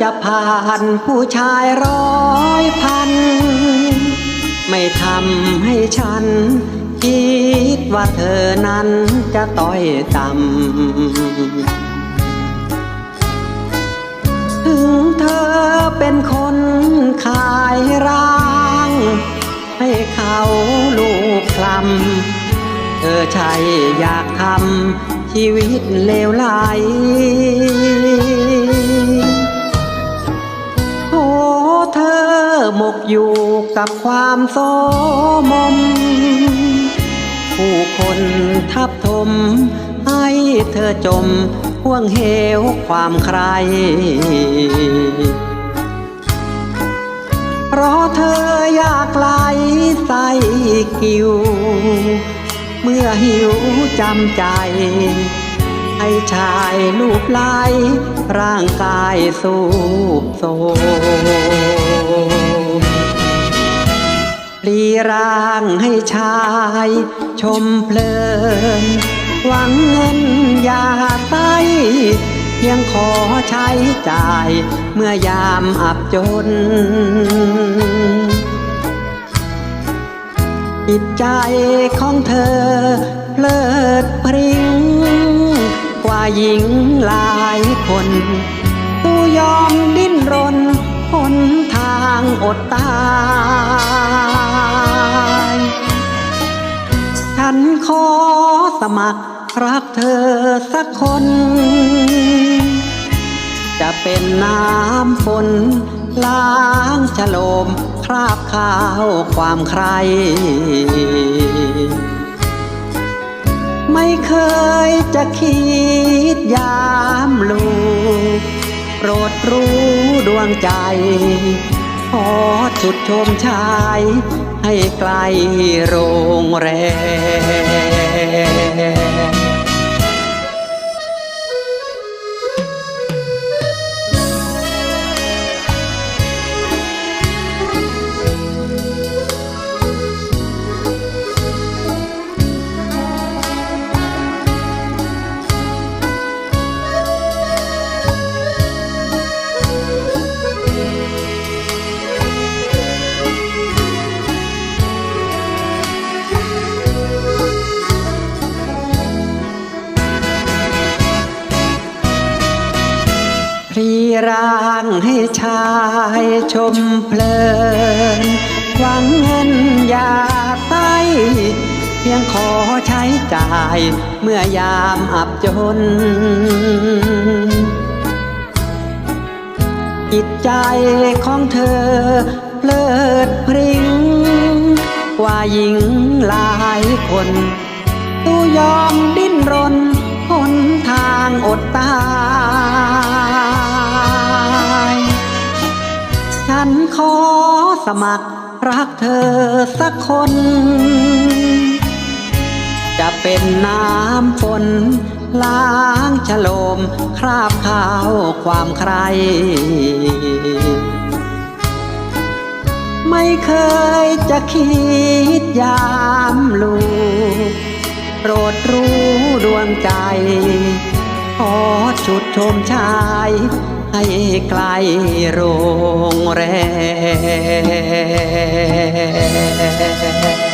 จะผ่านผู้ชายร้อยพัน ไม่ทำให้ฉัน คิดว่าเธอนั้นจะต้อยต่ำถึงเธอเป็นคนขายร่าง ให้เขาลูกคลำเธอใช่อยากทำชีวิตเลวไหล หมกอยู่กับความโสมม ผู้คนทับถม ให้เธอจมห่วงเหวความใคร เพราะเธออยากไหลใส่กิว เมื่อหิวจำใจให้ชายลูบไล้ร่างกายสูบโซ ปลีร่างให้ชาย ชมเพลิน หวังเงินอยาไตเพียงขอใช้จ่ายเมื่อยามอับจน จิตใจของเธอ เพลิดเพริ้งกว่าหญิงหลายคนผู้ยอมดิ้นรนหนทางอดตาย สมัครรักเธอสักคน จะเป็นน้ำฝนล้างฉโลมคราบข้าวความใคร ไม่เคยจะคิดยามลูกโปรดรู้ดวงใจขอจุดชมชายให้ไกลโรงแรม รีร่างให้ชายชมเพลิน หวังเงินอยาไตเพียงขอใช้จ่ายเมื่อยามอับจน จิตใจของเธอเพลิดพริ้งกว่าหญิงหลายคนตู้ยอมดิ้นรนหนทางอดตาย ขอสมัครรักเธอสักคน จะเป็นน้ำฝนล้างฉโลมคราบข้าวความใคร ไม่เคยจะคิดยามลูกโปรดรู้ดวงใจ ขอชุดชมชาย ให้ไกลโรงแรม